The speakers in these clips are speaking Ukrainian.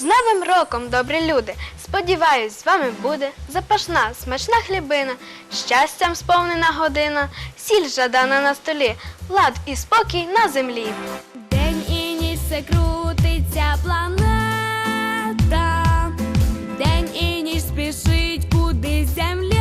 З Новим роком, добрі люди! Сподіваюсь, з вами буде запашна, смачна хлібина, щастям сповнена година, сіль жадана на столі, лад і спокій на землі. День і ніч все крутиться планета, день і ніч спішить куди земля,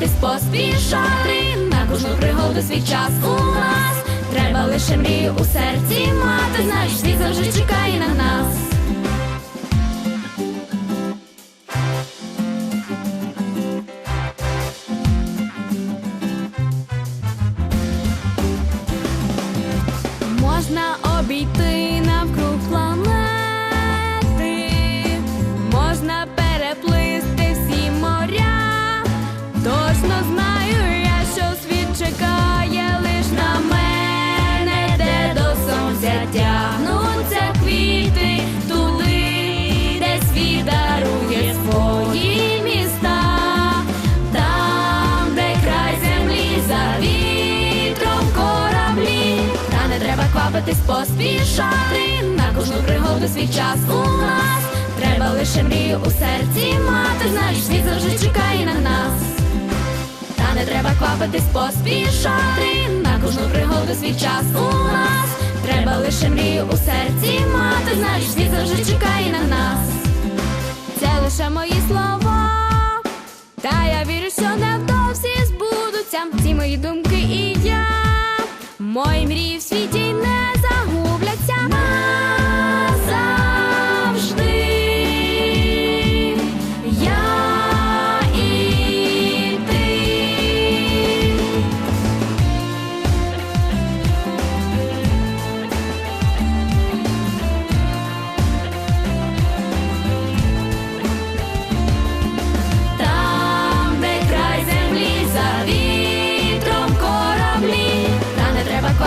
треба квапитись, поспішати на кожну пригоду свій час у нас. Треба лише мрію у серці мати, знаєш, світ завжди чекає на нас. Можна обійти чекає лиш на мене, де до сонця тягнуться квіти, туди, де світ дарує свої міста, там, де край землі за вітром кораблі, та не треба квапитись, поспішати на кожну пригоду свій час у нас. Треба лише мрію у серці мати, знаєш, світ завжди чекає на нас. Не треба квапитись, поспішати на кожну пригоду свій час у нас. Треба лише мрію у серці мати, знаєш, світ завжди чекає на нас. Це лише мої слова. Та я вірю, що невдовзі збудуться ці мої думки і я. Мої мрії в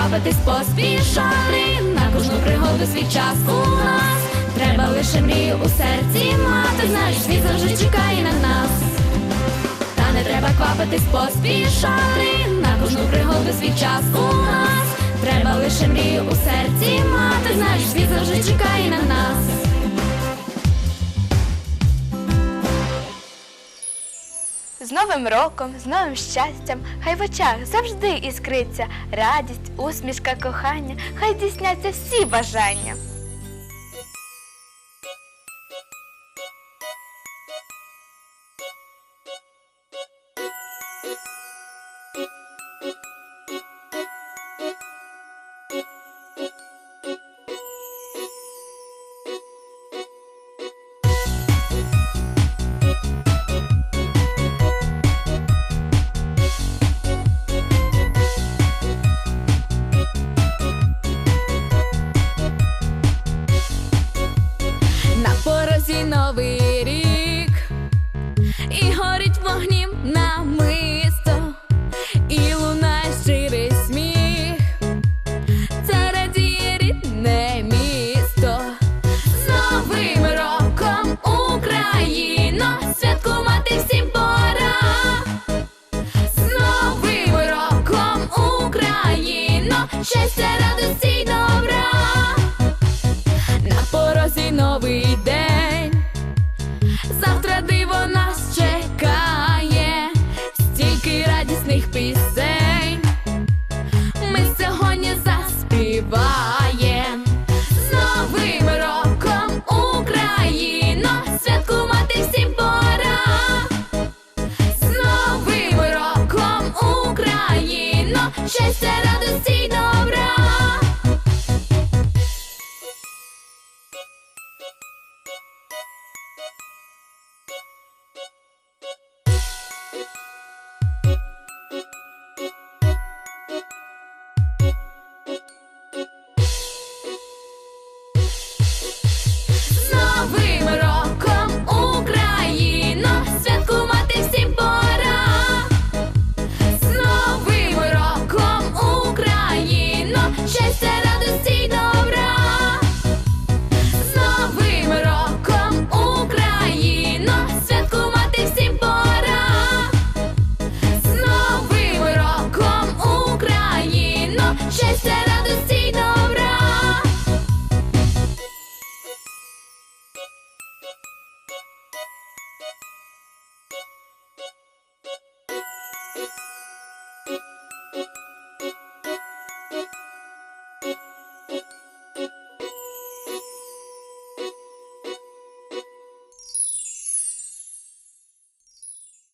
треба поспішати на кожну пригоду свій час у нас. Треба лише мрію у серці мати, знаєш, світ завжди чекає на нас. Та не треба квапитись, поспішати на кожну пригоду свій час у нас. Треба лише мрію у серці мати, знаєш, світ завжди чекає на нас. Новим роком, з новим щастям, хай в очах завжди іскриться радість, усмішка, кохання, хай здійсняться всі бажання. На святкувати всім. З Новим роком Україно, щастя, радості й добра. На порозі новий день, завтра диво нас чекає, стільки радісних пісень. Ми сьогодні заспіваєм Новим